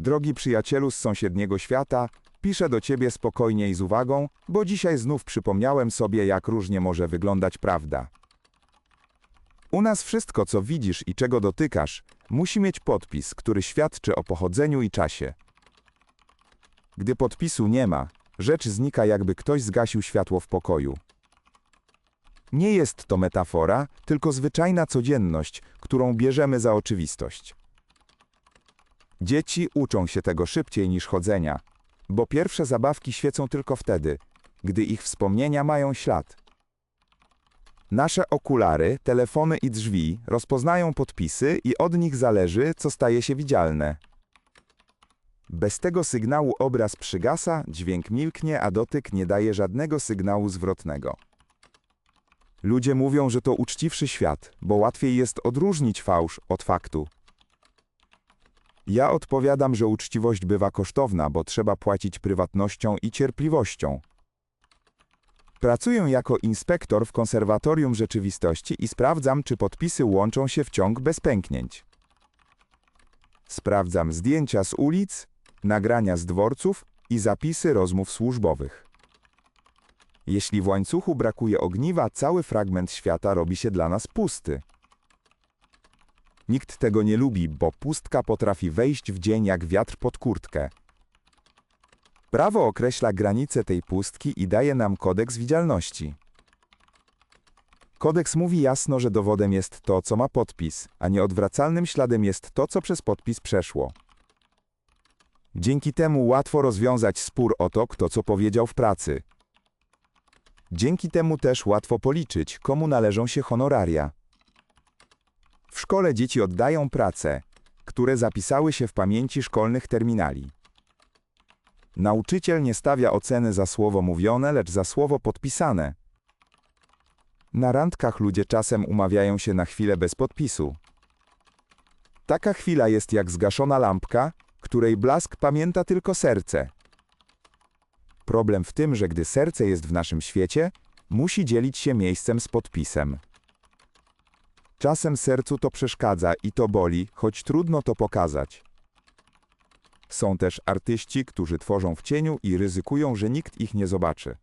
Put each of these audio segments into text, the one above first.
Drogi przyjacielu z sąsiedniego świata, piszę do ciebie spokojnie i z uwagą, bo dzisiaj znów przypomniałem sobie, jak różnie może wyglądać prawda. U nas wszystko, co widzisz i czego dotykasz, musi mieć podpis, który świadczy o pochodzeniu i czasie. Gdy podpisu nie ma, rzecz znika, jakby ktoś zgasił światło w pokoju. Nie jest to metafora, tylko zwyczajna codzienność, którą bierzemy za oczywistość. Dzieci uczą się tego szybciej niż chodzenia, bo pierwsze zabawki świecą tylko wtedy, gdy ich wspomnienia mają ślad. Nasze okulary, telefony i drzwi rozpoznają podpisy i od nich zależy, co staje się widzialne. Bez tego sygnału obraz przygasa, dźwięk milknie, a dotyk nie daje żadnego sygnału zwrotnego. Ludzie mówią, że to uczciwszy świat, bo łatwiej jest odróżnić fałsz od faktu. Ja odpowiadam, że uczciwość bywa kosztowna, bo trzeba płacić prywatnością i cierpliwością. Pracuję jako inspektor w konserwatorium rzeczywistości i sprawdzam, czy podpisy łączą się w ciąg bez pęknięć. Sprawdzam zdjęcia z ulic, nagrania z dworców i zapisy rozmów służbowych. Jeśli w łańcuchu brakuje ogniwa, cały fragment świata robi się dla nas pusty. Nikt tego nie lubi, bo pustka potrafi wejść w dzień jak wiatr pod kurtkę. Prawo określa granice tej pustki i daje nam kodeks widzialności. Kodeks mówi jasno, że dowodem jest to, co ma podpis, a nieodwracalnym śladem jest to, co przez podpis przeszło. Dzięki temu łatwo rozwiązać spór o to, kto co powiedział w pracy. Dzięki temu też łatwo policzyć, komu należą się honoraria. W szkole dzieci oddają prace, które zapisały się w pamięci szkolnych terminali. Nauczyciel nie stawia oceny za słowo mówione, lecz za słowo podpisane. Na randkach ludzie czasem umawiają się na chwilę bez podpisu. Taka chwila jest jak zgaszona lampka, której blask pamięta tylko serce. Problem w tym, że gdy serce jest w naszym świecie, musi dzielić się miejscem z podpisem. Czasem sercu to przeszkadza i to boli, choć trudno to pokazać. Są też artyści, którzy tworzą w cieniu i ryzykują, że nikt ich nie zobaczy.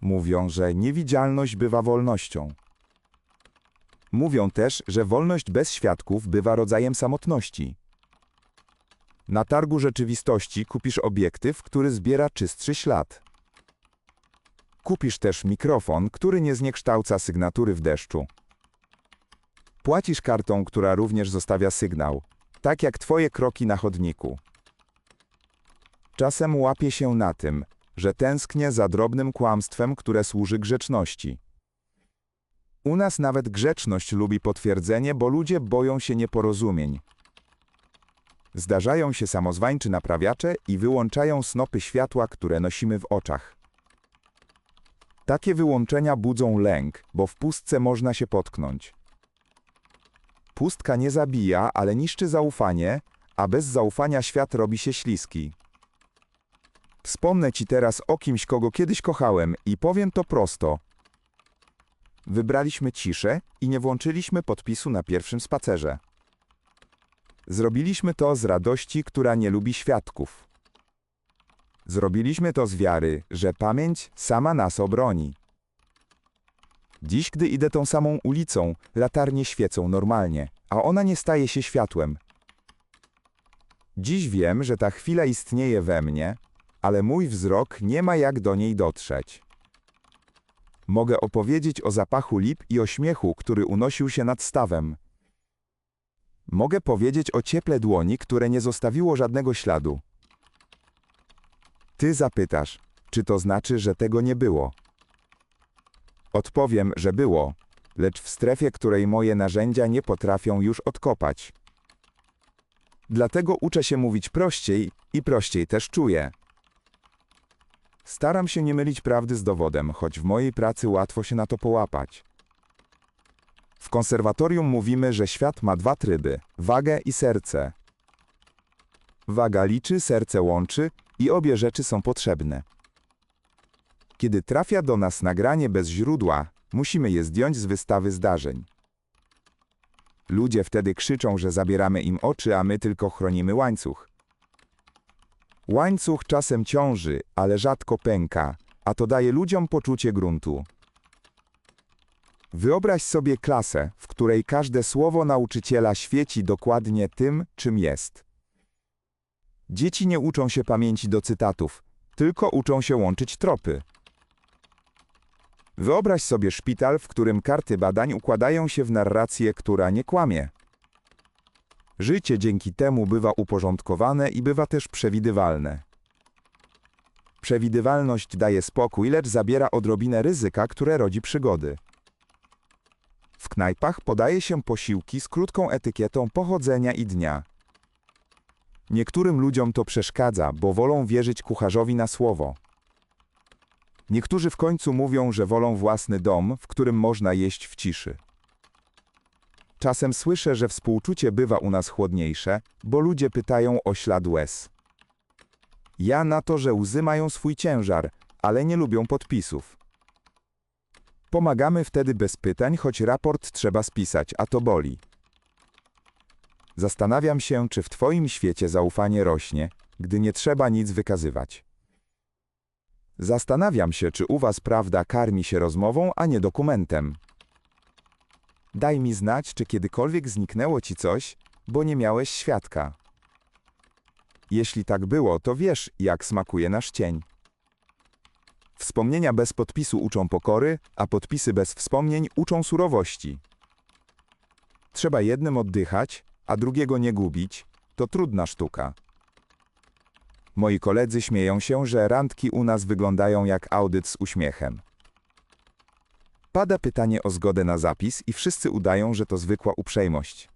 Mówią, że niewidzialność bywa wolnością. Mówią też, że wolność bez świadków bywa rodzajem samotności. Na targu rzeczywistości kupisz obiektyw, który zbiera czystszy ślad. Kupisz też mikrofon, który nie zniekształca sygnatury w deszczu. Płacisz kartą, która również zostawia sygnał, tak jak twoje kroki na chodniku. Czasem łapię się na tym, że tęsknię za drobnym kłamstwem, które służy grzeczności. U nas nawet grzeczność lubi potwierdzenie, bo ludzie boją się nieporozumień. Zdarzają się samozwańczy naprawiacze i wyłączają snopy światła, które nosimy w oczach. Takie wyłączenia budzą lęk, bo w pustce można się potknąć. Pustka nie zabija, ale niszczy zaufanie, a bez zaufania świat robi się śliski. Wspomnę ci teraz o kimś, kogo kiedyś kochałem i powiem to prosto. Wybraliśmy ciszę i nie włączyliśmy podpisu na pierwszym spacerze. Zrobiliśmy to z radości, która nie lubi świadków. Zrobiliśmy to z wiary, że pamięć sama nas obroni. Dziś, gdy idę tą samą ulicą, latarnie świecą normalnie, a ona nie staje się światłem. Dziś wiem, że ta chwila istnieje we mnie, ale mój wzrok nie ma jak do niej dotrzeć. Mogę opowiedzieć o zapachu lip i o śmiechu, który unosił się nad stawem. Mogę powiedzieć o cieple dłoni, które nie zostawiło żadnego śladu. Ty zapytasz, czy to znaczy, że tego nie było? Odpowiem, że było, lecz w strefie, której moje narzędzia nie potrafią już odkopać. Dlatego uczę się mówić prościej i prościej też czuję. Staram się nie mylić prawdy z dowodem, choć w mojej pracy łatwo się na to połapać. W konserwatorium mówimy, że świat ma dwa tryby wagę i serce. Waga liczy, serce łączy i obie rzeczy są potrzebne. Kiedy trafia do nas nagranie bez źródła, musimy je zdjąć z wystawy zdarzeń. Ludzie wtedy krzyczą, że zabieramy im oczy, a my tylko chronimy łańcuch. Łańcuch czasem ciąży, ale rzadko pęka, a to daje ludziom poczucie gruntu. Wyobraź sobie klasę, w której każde słowo nauczyciela świeci dokładnie tym, czym jest. Dzieci nie uczą się pamięci do cytatów, tylko uczą się łączyć tropy. Wyobraź sobie szpital, w którym karty badań układają się w narrację, która nie kłamie. Życie dzięki temu bywa uporządkowane i bywa też przewidywalne. Przewidywalność daje spokój, lecz zabiera odrobinę ryzyka, które rodzi przygody. W knajpach podaje się posiłki z krótką etykietą pochodzenia i dnia. Niektórym ludziom to przeszkadza, bo wolą wierzyć kucharzowi na słowo. Niektórzy w końcu mówią, że wolą własny dom, w którym można jeść w ciszy. Czasem słyszę, że współczucie bywa u nas chłodniejsze, bo ludzie pytają o ślad łez. Ja na to, że łzy mają swój ciężar, ale nie lubią podpisów. Pomagamy wtedy bez pytań, choć raport trzeba spisać, a to boli. Zastanawiam się, czy w Twoim świecie zaufanie rośnie, gdy nie trzeba nic wykazywać. Zastanawiam się, czy u Was prawda karmi się rozmową, a nie dokumentem. Daj mi znać, czy kiedykolwiek zniknęło Ci coś, bo nie miałeś świadka. Jeśli tak było, to wiesz, jak smakuje nasz cień. Wspomnienia bez podpisu uczą pokory, a podpisy bez wspomnień uczą surowości. Trzeba jednym oddychać, a drugiego nie gubić, to trudna sztuka. Moi koledzy śmieją się, że randki u nas wyglądają jak audyt z uśmiechem. Pada pytanie o zgodę na zapis i wszyscy udają, że to zwykła uprzejmość.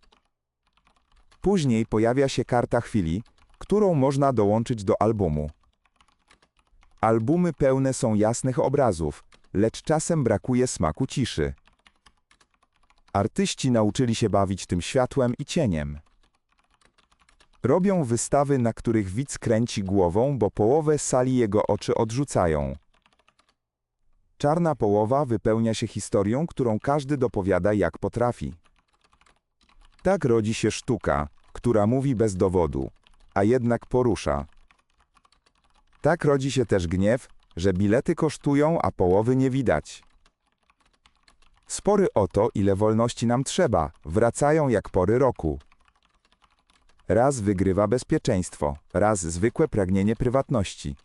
Później pojawia się karta chwili, którą można dołączyć do albumu. Albumy pełne są jasnych obrazów, lecz czasem brakuje smaku ciszy. Artyści nauczyli się bawić tym światłem i cieniem. Robią wystawy, na których widz kręci głową, bo połowę sali jego oczy odrzucają. Czarna połowa wypełnia się historią, którą każdy dopowiada jak potrafi. Tak rodzi się sztuka, która mówi bez dowodu, a jednak porusza. Tak rodzi się też gniew, że bilety kosztują, a połowy nie widać. Spory o to, ile wolności nam trzeba, wracają jak pory roku. Raz wygrywa bezpieczeństwo, raz zwykłe pragnienie prywatności.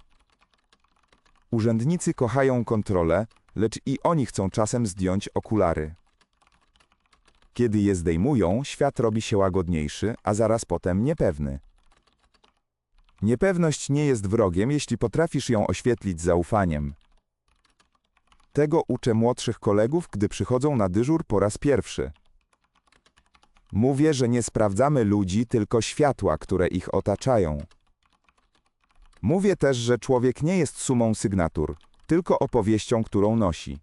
Urzędnicy kochają kontrolę, lecz i oni chcą czasem zdjąć okulary. Kiedy je zdejmują, świat robi się łagodniejszy, a zaraz potem niepewny. Niepewność nie jest wrogiem, jeśli potrafisz ją oświetlić zaufaniem. Tego uczę młodszych kolegów, gdy przychodzą na dyżur po raz pierwszy. Mówię, że nie sprawdzamy ludzi, tylko światła, które ich otaczają. Mówię też, że człowiek nie jest sumą sygnatur, tylko opowieścią, którą nosi.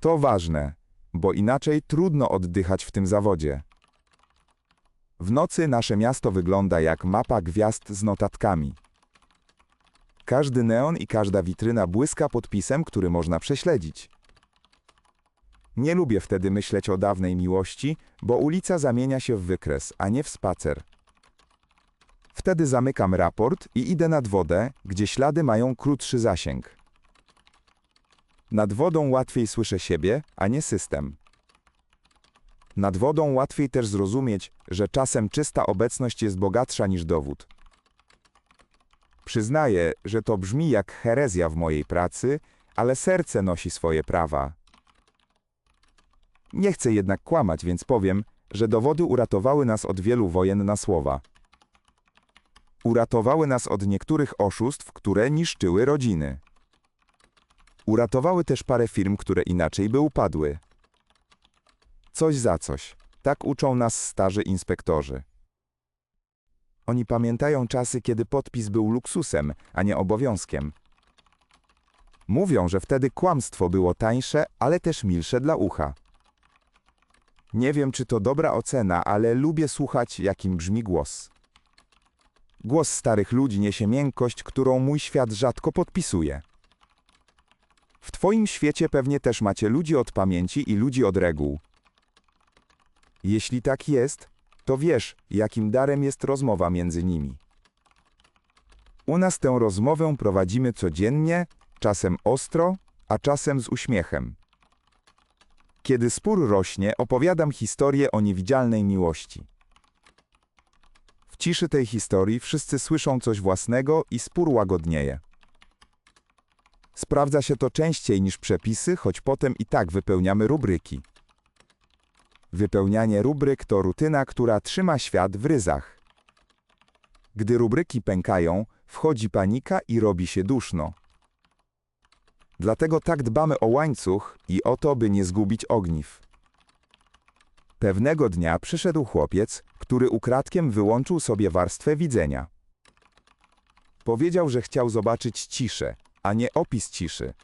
To ważne, bo inaczej trudno oddychać w tym zawodzie. W nocy nasze miasto wygląda jak mapa gwiazd z notatkami. Każdy neon i każda witryna błyska podpisem, który można prześledzić. Nie lubię wtedy myśleć o dawnej miłości, bo ulica zamienia się w wykres, a nie w spacer. Wtedy zamykam raport i idę nad wodę, gdzie ślady mają krótszy zasięg. Nad wodą łatwiej słyszę siebie, a nie system. Nad wodą łatwiej też zrozumieć, że czasem czysta obecność jest bogatsza niż dowód. Przyznaję, że to brzmi jak herezja w mojej pracy, ale serce nosi swoje prawa. Nie chcę jednak kłamać, więc powiem, że dowody uratowały nas od wielu wojen na słowa. Uratowały nas od niektórych oszustw, które niszczyły rodziny. Uratowały też parę firm, które inaczej by upadły. Coś za coś. Tak uczą nas starzy inspektorzy. Oni pamiętają czasy, kiedy podpis był luksusem, a nie obowiązkiem. Mówią, że wtedy kłamstwo było tańsze, ale też milsze dla ucha. Nie wiem, czy to dobra ocena, ale lubię słuchać, jakim brzmi głos. Głos starych ludzi niesie miękkość, którą mój świat rzadko podpisuje. W Twoim świecie pewnie też macie ludzi od pamięci i ludzi od reguł. Jeśli tak jest, to wiesz, jakim darem jest rozmowa między nimi. U nas tę rozmowę prowadzimy codziennie, czasem ostro, a czasem z uśmiechem. Kiedy spór rośnie, opowiadam historię o niewidzialnej miłości. W ciszy tej historii wszyscy słyszą coś własnego i spór łagodnieje. Sprawdza się to częściej niż przepisy, choć potem i tak wypełniamy rubryki. Wypełnianie rubryk to rutyna, która trzyma świat w ryzach. Gdy rubryki pękają, wchodzi panika i robi się duszno. Dlatego tak dbamy o łańcuch i o to, by nie zgubić ogniw. Pewnego dnia przyszedł chłopiec, który ukradkiem wyłączył sobie warstwę widzenia. Powiedział, że chciał zobaczyć ciszę, a nie opis ciszy.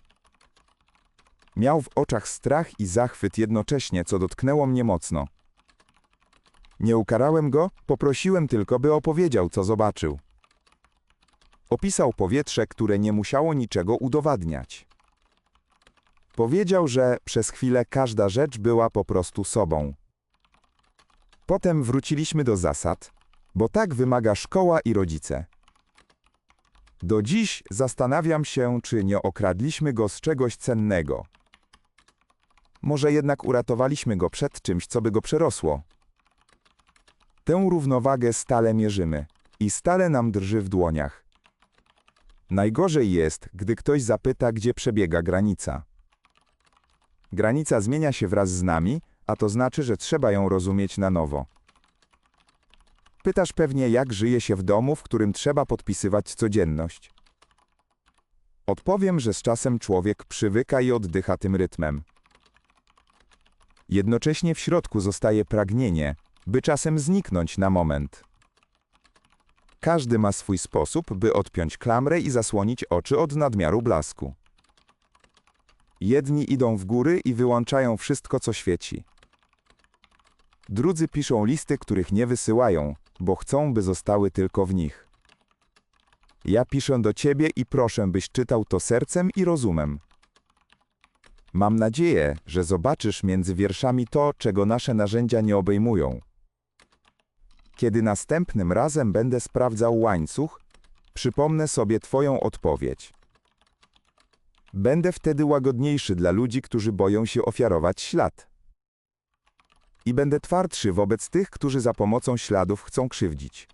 Miał w oczach strach i zachwyt jednocześnie, co dotknęło mnie mocno. Nie ukarałem go, poprosiłem tylko, by opowiedział, co zobaczył. Opisał powietrze, które nie musiało niczego udowadniać. Powiedział, że przez chwilę każda rzecz była po prostu sobą. Potem wróciliśmy do zasad, bo tak wymaga szkoła i rodzice. Do dziś zastanawiam się, czy nie okradliśmy go z czegoś cennego. Może jednak uratowaliśmy go przed czymś, co by go przerosło. Tę równowagę stale mierzymy i stale nam drży w dłoniach. Najgorzej jest, gdy ktoś zapyta, gdzie przebiega granica. Granica zmienia się wraz z nami, a to znaczy, że trzeba ją rozumieć na nowo. Pytasz pewnie, jak żyje się w domu, w którym trzeba podpisywać codzienność. Odpowiem, że z czasem człowiek przywyka i oddycha tym rytmem. Jednocześnie w środku zostaje pragnienie, by czasem zniknąć na moment. Każdy ma swój sposób, by odpiąć klamrę i zasłonić oczy od nadmiaru blasku. Jedni idą w góry i wyłączają wszystko, co świeci. Drudzy piszą listy, których nie wysyłają, bo chcą, by zostały tylko w nich. Ja piszę do ciebie i proszę, byś czytał to sercem i rozumem. Mam nadzieję, że zobaczysz między wierszami to, czego nasze narzędzia nie obejmują. Kiedy następnym razem będę sprawdzał łańcuch, przypomnę sobie Twoją odpowiedź. Będę wtedy łagodniejszy dla ludzi, którzy boją się ofiarować ślad. I będę twardszy wobec tych, którzy za pomocą śladów chcą krzywdzić.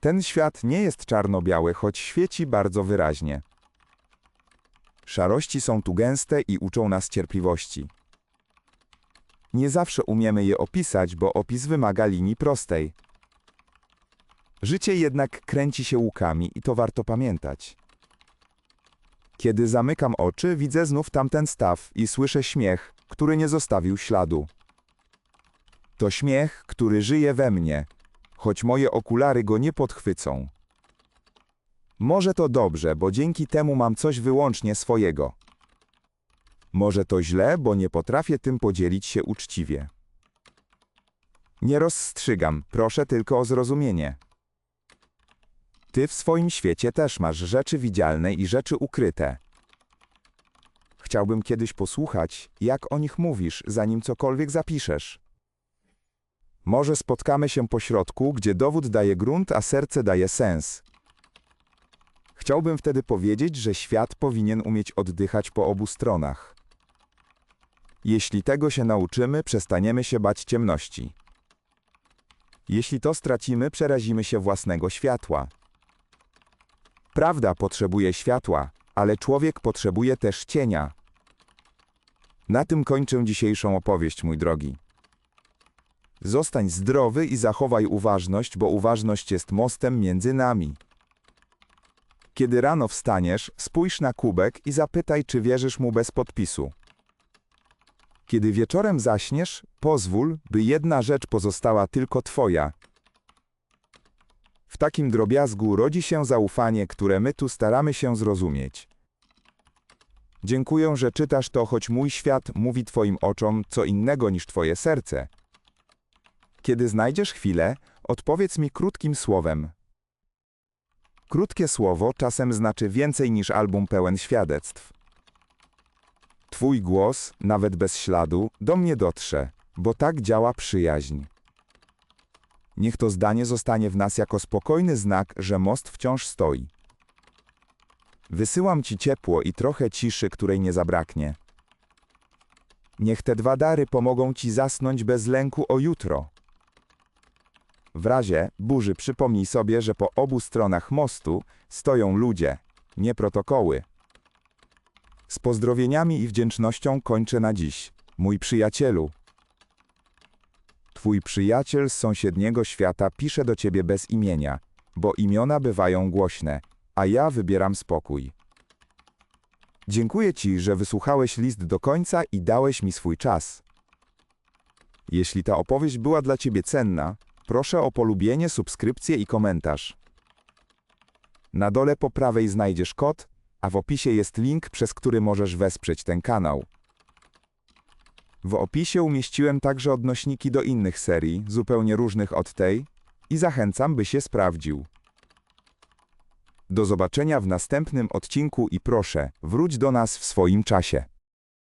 Ten świat nie jest czarno-biały, choć świeci bardzo wyraźnie. Szarości są tu gęste i uczą nas cierpliwości. Nie zawsze umiemy je opisać, bo opis wymaga linii prostej. Życie jednak kręci się łukami i to warto pamiętać. Kiedy zamykam oczy, widzę znów tamten staw i słyszę śmiech, który nie zostawił śladu. To śmiech, który żyje we mnie, choć moje okulary go nie podchwycą. Może to dobrze, bo dzięki temu mam coś wyłącznie swojego. Może to źle, bo nie potrafię tym podzielić się uczciwie. Nie rozstrzygam, proszę tylko o zrozumienie. Ty w swoim świecie też masz rzeczy widzialne i rzeczy ukryte. Chciałbym kiedyś posłuchać, jak o nich mówisz, zanim cokolwiek zapiszesz. Może spotkamy się po środku, gdzie dowód daje grunt, a serce daje sens. Chciałbym wtedy powiedzieć, że świat powinien umieć oddychać po obu stronach. Jeśli tego się nauczymy, przestaniemy się bać ciemności. Jeśli to stracimy, przerazimy się własnego światła. Prawda potrzebuje światła, ale człowiek potrzebuje też cienia. Na tym kończę dzisiejszą opowieść, mój drogi. Zostań zdrowy i zachowaj uważność, bo uważność jest mostem między nami. Kiedy rano wstaniesz, spójrz na kubek i zapytaj, czy wierzysz mu bez podpisu. Kiedy wieczorem zaśniesz, pozwól, by jedna rzecz pozostała tylko twoja. W takim drobiazgu rodzi się zaufanie, które my tu staramy się zrozumieć. Dziękuję, że czytasz to, choć mój świat mówi twoim oczom co innego niż twoje serce. Kiedy znajdziesz chwilę, odpowiedz mi krótkim słowem. Krótkie słowo czasem znaczy więcej niż album pełen świadectw. Twój głos, nawet bez śladu, do mnie dotrze, bo tak działa przyjaźń. Niech to zdanie zostanie w nas jako spokojny znak, że most wciąż stoi. Wysyłam Ci ciepło i trochę ciszy, której nie zabraknie. Niech te dwa dary pomogą Ci zasnąć bez lęku o jutro. W razie burzy przypomnij sobie, że po obu stronach mostu stoją ludzie, nie protokoły. Z pozdrowieniami i wdzięcznością kończę na dziś. Mój przyjacielu. Twój przyjaciel z sąsiedniego świata pisze do ciebie bez imienia, bo imiona bywają głośne, a ja wybieram spokój. Dziękuję Ci, że wysłuchałeś list do końca i dałeś mi swój czas. Jeśli ta opowieść była dla Ciebie cenna, proszę o polubienie, subskrypcję i komentarz. Na dole po prawej znajdziesz kod, a w opisie jest link, przez który możesz wesprzeć ten kanał. W opisie umieściłem także odnośniki do innych serii, zupełnie różnych od tej, i zachęcam, by się sprawdził. Do zobaczenia w następnym odcinku i proszę, wróć do nas w swoim czasie.